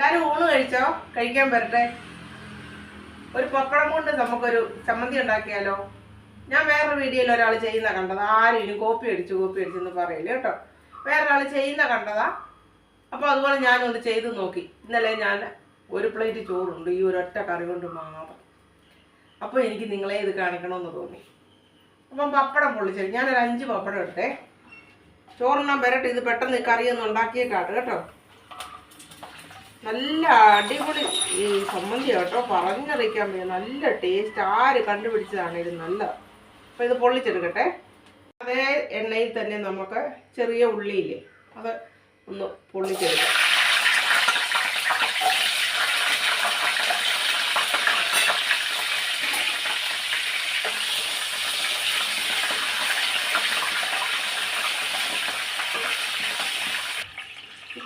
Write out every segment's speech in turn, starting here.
എല്ലാരും ഊണ് കഴിച്ചോ? കഴിക്കാൻ വരട്ടെ. ഒരു പപ്പടം കൊണ്ട് നമുക്കൊരു ചമ്മന്തി ഉണ്ടാക്കിയാലോ? ഞാൻ വേറൊരു വീഡിയോയിൽ ഒരാൾ ചെയ്യുന്ന കണ്ടതാ. ആരും ഇനി കോപ്പി അടിച്ചു കോപ്പി അടിച്ചെന്ന് പറയില്ല കേട്ടോ. വേറൊരാൾ ചെയ്യുന്ന കണ്ടതാ. അപ്പോൾ അതുപോലെ ഞാനൊന്ന് ചെയ്ത് നോക്കി. ഇന്നലെ ഞാൻ ഒരു പ്ലേറ്റ് ചോറുണ്ട്. ഈ ഒരൊറ്റ കറി കൊണ്ട് മാത്രം. അപ്പോൾ എനിക്ക് നിങ്ങളെ ഇത് കാണിക്കണമെന്ന് തോന്നി. അപ്പം പപ്പടം പൊള്ളിച്ചത് ഞാനൊരു അഞ്ച് പപ്പടം എടുത്തേ. ചോറെണ്ണം വരട്ടെ. ഇത് പെട്ടെന്ന് കറിയൊന്നും ഉണ്ടാക്കിയേക്കാട്ട് കേട്ടോ. നല്ല അടിപൊളി. ഈ സമ്മന്തി കേട്ടോ പറഞ്ഞറിയിക്കാൻ വയ്യ. നല്ല ടേസ്റ്റ് ആര് കണ്ടുപിടിച്ചതാണ് ഇത് നല്ലത് അപ്പോൾ ഇത് പൊള്ളിച്ചെടുക്കട്ടെ. അതേ എണ്ണയിൽ തന്നെ നമുക്ക് ചെറിയ ഉള്ളിയില്ലേ അത് ഒന്ന് പൊള്ളിച്ചെടുക്കാം.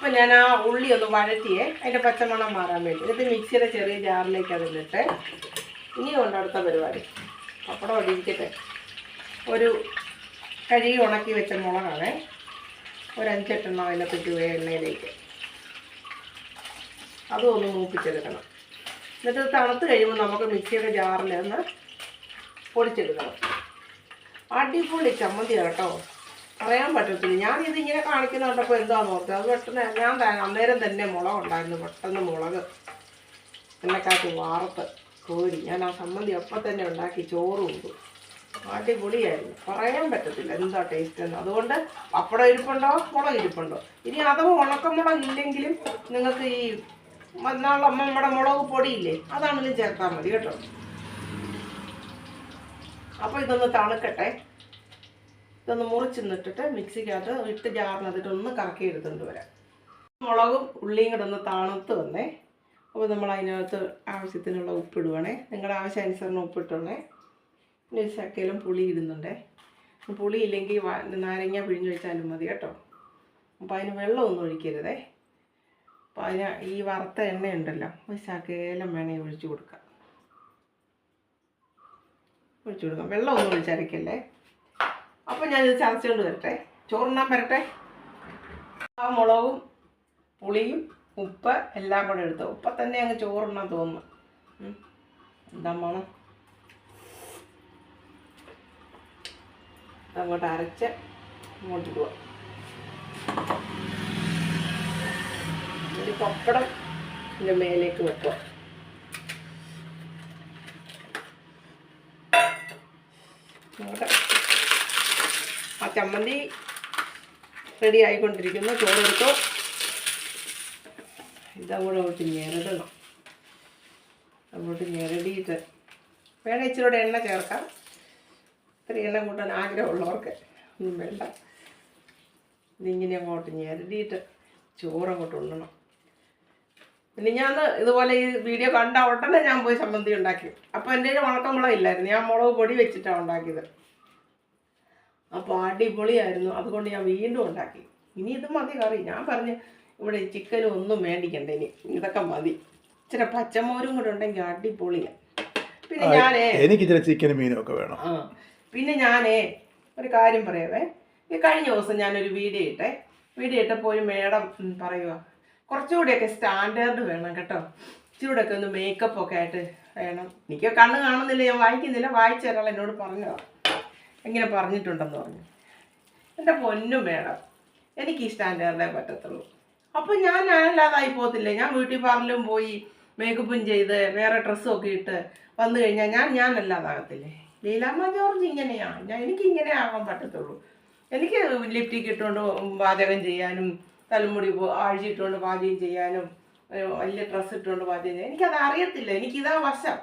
ഇപ്പം ഞാൻ ആ ഉള്ളി ഒന്ന് വഴറ്റിയേ അതിന്റെ പച്ചമണം മാറാൻ വേണ്ടി. എന്നിട്ട് മിക്സിയുടെ ചെറിയ ജാറിലേക്ക് അതിലിട്ട് ഇനി കൊണ്ട് അടുത്ത പരിപാടി. പപ്പടം ഒടിയിക്കട്ടെ ഒരു കഴുകി ഉണക്കി വെച്ച മുളകാണേ. ഒരു അഞ്ചെട്ടെണ്ണം അതിനകത്തേക്ക് എണ്ണയിലേക്ക്. അതും ഒന്ന് മൂപ്പിച്ചെടുക്കണം. എന്നിട്ട് തണുത്ത് കഴിയുമ്പോൾ നമുക്ക് മിക്സിയുടെ ജാറിൽ ഒന്ന് പൊടിച്ചെടുക്കണം. അടിപൊളി ചമ്മന്തി കേട്ടോ. പറയാൻ പറ്റത്തില്ല. ഞാൻ ഇത് ഇങ്ങനെ കാണിക്കുന്ന കണ്ടപ്പോൾ എന്താന്ന് ഓർത്തത് അത് പെട്ടെന്ന് ഞാൻ അന്നേരം തന്നെ മുളക് ഉണ്ടായിരുന്നു പെട്ടെന്ന് മുളക്. എണ്ണക്കകത്ത് വാർത്ത് കോരി. ഞാൻ ആ സമ്മതി അപ്പം തന്നെ ഉണ്ടാക്കി ചോറ് ഉണ്ട് അടിപൊളിയായിരുന്നു. പറയാൻ പറ്റത്തില്ല എന്താ ടേസ്റ്റ് എന്ന്. അതുകൊണ്ട് പപ്പടം ഇരിപ്പുണ്ടോ മുളക് ഇരിപ്പുണ്ടോ? ഇനി അഥവാ ഉണക്കമുളക് ഇല്ലെങ്കിലും നിങ്ങൾക്ക് ഈ മന്നാള നമ്മുടെ മുളക് പൊടിയില്ലേ അതാണെങ്കിലും ചേർത്താൽ മതി കേട്ടോ. അപ്പോൾ ഇതൊന്ന് തണുക്കട്ടെ. ഇതൊന്ന് മുറിച്ച് നിട്ടിട്ട് മിക്സിക്കകത്ത് ഇട്ട് ജാറിനകത്തിട്ട് ഒന്ന് കറക്കി എടുത്തുകൊണ്ട് വരാം മുളകും ഉള്ളിയും കൂടെ ഒന്ന് തണുത്ത് വന്നേ. അപ്പോൾ നമ്മൾ അതിനകത്ത് ആവശ്യത്തിനുള്ള ഉപ്പിടുവാണേ. നിങ്ങളുടെ ആവശ്യാനുസരണം ഉപ്പിട്ടോണേ. പിന്നെ ഒരു ശക്കയിലും പുളി ഇടുന്നുണ്ടേ. പുളി ഇല്ലെങ്കിൽ നാരങ്ങ പിഴിഞ്ഞ് വെച്ചാലും മതി കേട്ടോ. അപ്പോൾ അതിന് വെള്ളമൊന്നും ഒഴിക്കരുതേ. അപ്പോൾ അതിന് ഈ വറുത്ത എണ്ണയുണ്ടല്ലോ ഒരു ശകലം വേണേ ഒഴിച്ചു കൊടുക്കാം. ഒഴിച്ചു കൊടുക്കാം. വെള്ളമൊന്നും ഒഴിച്ചരക്കല്ലേ അപ്പോൾ ഞാനിത് ചതച്ചുകൊണ്ട് വരട്ടെ. ചോറുണ്ണാൻ വരട്ടെ. ആ മുളകും പുളിയും ഉപ്പ് എല്ലാം കൂടെ എടുത്തു. ഉപ്പ തന്നെ അങ്ങ് ചോറുണ്ണാൻ തോന്നുന്നു. എന്താ മണം അങ്ങോട്ട് അരച്ച് ഇങ്ങോട്ട് പോവാം പപ്പടം ഇതിന്റെ മേലേക്ക് വെക്കുക. അങ്ങോട്ട് ആ ചമ്മന്തി റെഡി ആയിക്കൊണ്ടിരിക്കുന്നു. ചോറെടുത്തു. ഇതങ്ങോട്ട് അങ്ങോട്ട് ഞെരടണം. അങ്ങോട്ട് ഞെരടിയിട്ട് വേണേ ഇച്ചിരി എണ്ണ ചേർക്കാം. ഇത്ര എണ്ണ കൂട്ടാൻ ആഗ്രഹമുള്ളവർക്ക് ഒന്നും വേണ്ട. ഇതിങ്ങനെ അങ്ങോട്ട് ഞെരടിയിട്ട് ചോറങ്ങോട്ട് ഉണ്ണണം. പിന്നെ ഞാൻ ഇതുപോലെ ഈ വീഡിയോ കണ്ട ഉടനെ ഞാൻ പോയി ചമ്മന്തി ഉണ്ടാക്കി. അപ്പോൾ എന്റെ കയ്യിൽ ഉണക്കമുളകില്ലായിരുന്നു ഞാൻ മുളക് പൊടി വെച്ചിട്ടാണ് ഉണ്ടാക്കിയത്. അപ്പോൾ അടിപൊളിയായിരുന്നു. അതുകൊണ്ട് ഞാൻ വീണ്ടും ഉണ്ടാക്കി. ഇനി ഇത് മതി കറി. ഞാൻ പറഞ്ഞു ഇവിടെ ചിക്കനും ഒന്നും മേടിക്കണ്ട ഇനി. ഇതൊക്കെ മതി. ഇച്ചിരി പച്ചമോരും കൂടെ ഉണ്ടെങ്കിൽ അടിപൊളിയാണ് പിന്നെ ഞാനേ എനിക്ക് ഇച്ചിരി ചിക്കനും മീനും ഒക്കെ വേണം. ആ പിന്നെ ഞാനേ ഒരു കാര്യം പറയാവേ. ഈ കഴിഞ്ഞ ദിവസം ഞാനൊരു വീഡിയോ ഇട്ടെ. വീഡിയോ ഇട്ടപ്പോൾ ഒരു മേഡം പറയുക കുറച്ചുകൂടിയൊക്കെ സ്റ്റാൻഡേർഡ് വേണം കേട്ടോ. ഇച്ചിരൂടെയൊക്കെ ഒന്ന് മേക്കപ്പ് ഒക്കെ ആയിട്ട് വേണം. എനിക്ക് കണ്ണ് കാണുന്നില്ല ഞാൻ വായിക്കുന്നില്ല. വായിച്ച ഒരാൾ എന്നോട് പറഞ്ഞതാണ് ഇങ്ങനെ പറഞ്ഞിട്ടുണ്ടെന്ന് പറഞ്ഞു. എന്റെ പൊന്നും മേഡം എനിക്ക് ഈ സ്റ്റാൻഡേർഡേ പറ്റത്തുള്ളൂ. അപ്പോൾ ഞാൻ ഞാനല്ലാതായി പോകത്തില്ലേ. ഞാൻ ബ്യൂട്ടി പാർലറിലും പോയി മേക്കപ്പും ചെയ്ത് വേറെ ഡ്രസ്സും ഒക്കെ ഇട്ട് വന്നു കഴിഞ്ഞാൽ ഞാൻ ഞാനല്ലാതാകത്തില്ലേ ലീലാമ്മ ജോർജ് ഇങ്ങനെയാണ്. ഞാൻ എനിക്ക് ഇങ്ങനെ ആകാൻ പറ്റത്തുള്ളൂ. എനിക്ക് ലിപ്റ്റിക്ക് ഇട്ടുകൊണ്ട് പാചകം ചെയ്യാനും തലമുടി ആഴ്ചയിട്ടുകൊണ്ട് പാചകം ചെയ്യാനും വലിയ ഡ്രസ്സ് ഇട്ടുകൊണ്ട് പാചകം ചെയ്യാനും എനിക്കത് അറിയത്തില്ല എനിക്കിതാ വശം.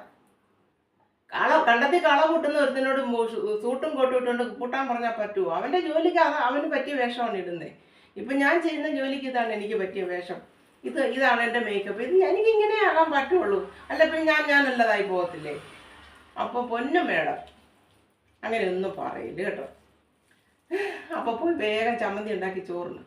കള കണ്ടത്തിൽ കള കൂട്ടുന്ന ഒരുത്തിനോട് സൂട്ടും കോട്ടും ഇട്ടുകൊണ്ട് കൂട്ടാൻ പറഞ്ഞാൽ പറ്റുമോ അവന്റെ ജോലിക്ക് അത് അവന് പറ്റിയ വേഷമാണ് ഇടുന്നത് ഇപ്പം ഞാൻ ചെയ്യുന്ന ജോലിക്ക് ഇതാണ് എനിക്ക് പറ്റിയ വേഷം. ഇത് ഇതാണ് എന്റെ മേക്കപ്പ് ഇത് എനിക്ക് ഇങ്ങനെ ആകാൻ പറ്റുള്ളൂ. അല്ല പിന്നെ ഞാൻ ഞാൻ ഞാനല്ലതായി പോകത്തില്ലേ? അപ്പോൾ പൊന്നും മേഡം. അങ്ങനെ ഒന്നും പറയില്ല കേട്ടോ. അപ്പോൾ പോയി വേഗം ചമ്മന്തി ഉണ്ടാക്കി ചോറിന്.